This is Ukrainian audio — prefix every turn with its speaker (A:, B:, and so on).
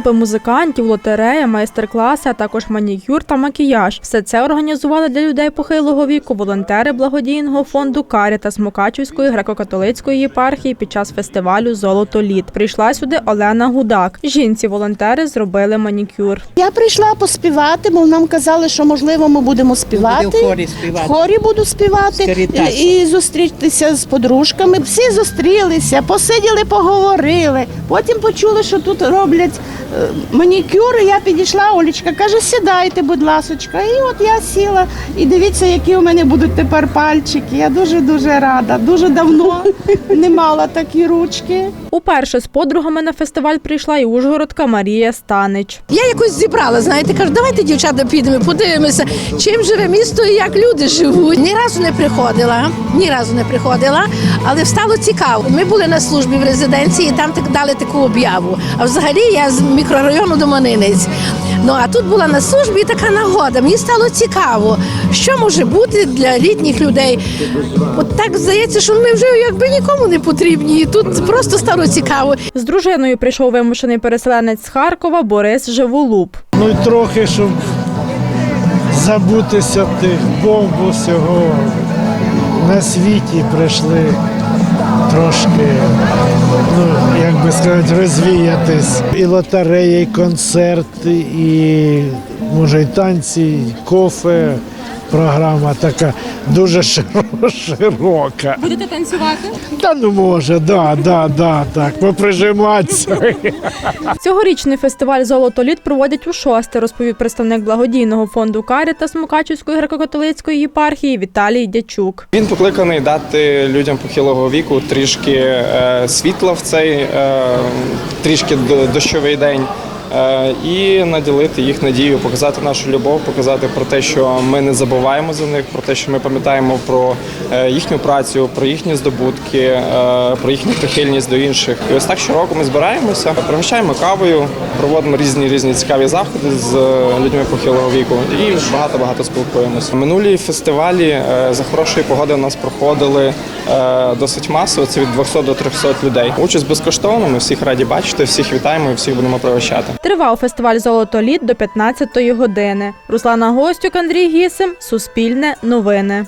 A: виступи музикантів, лотерея, майстер-класи, а також манікюр та макіяж. Все це організували для людей похилого віку волонтери благодійного фонду Карітас Мукачівської греко-католицької єпархії під час фестивалю Золото літ. Прийшла сюди Олена Гудак. Жінці волонтери зробили манікюр.
B: Я прийшла поспівати, бо нам казали, що можливо ми будемо співати.
C: Буде в хорі співати.
B: В хорі буду співати і зустрітися з подружками. Всі зустрілися, посиділи, поговорили. Потім почули, що тут роблять манікюр. і Я підійшла, Олічка каже, сідайте, будь ласочка. І от я сіла. І дивіться, які у мене будуть тепер пальчики. Я дуже дуже рада. Дуже давно не мала такі ручки.
A: Уперше з подругами на фестиваль прийшла і ужгородка Марія Станич.
D: Я якось зібрала, знаєте, кажу, давайте, дівчата, підемо, подивимося, чим живе місто і як люди живуть. Ні разу не приходила, ні разу не приходила, але стало цікаво. Ми були на службі в резиденції, і там так дали таку об'яву. А взагалі я з мікрорайону Доманинець. Ну а тут була на службі така нагода. Мені стало цікаво, що може бути для літніх людей. От так здається, що ми вже якби нікому не потрібні. І тут просто стало цікаво.
A: З дружиною прийшов вимушений переселенець з Харкова Борис Живолуб.
E: Ну і трохи, щоб забутися тих бомб усього. На світі прийшли трошки, ну, як би сказати, розвіятись. І лотереї, і концерти, і може і танці, і кофе. Програма така дуже широка.
A: Будете танцювати?
E: Та ну може, да, да, да, так, поприжиматися.
A: Цьогорічний фестиваль Золото літ проводять у шосте, розповів представник благодійного фонду Карітас Мукачівської греко-католицької єпархії Віталій Дячук.
F: Він покликаний дати людям похилого віку трішки е, світла в цей е, трішки дощовий день. Е, І наділити їх надію, показати нашу любов, показати про те, що ми не забуваємо за них, про те, що ми пам'ятаємо про е, їхню працю, про їхні здобутки, е, про їхню прихильність до інших. І ось так щороку ми збираємося, пригощаємо кавою, проводимо різні різні цікаві заходи з людьми похилого віку і багато багато спілкуємося. Минулі фестивалі за хорошої погоди у нас проходили досить масово. Це від 200 до 300 людей. Участь безкоштовна. Ми всіх раді бачити, всіх вітаємо і всіх будемо пригощати.
A: Тривав фестиваль Золото літ до 15-ї години. Руслана Гостюк, Андрій Гісим, Суспільне, Новини.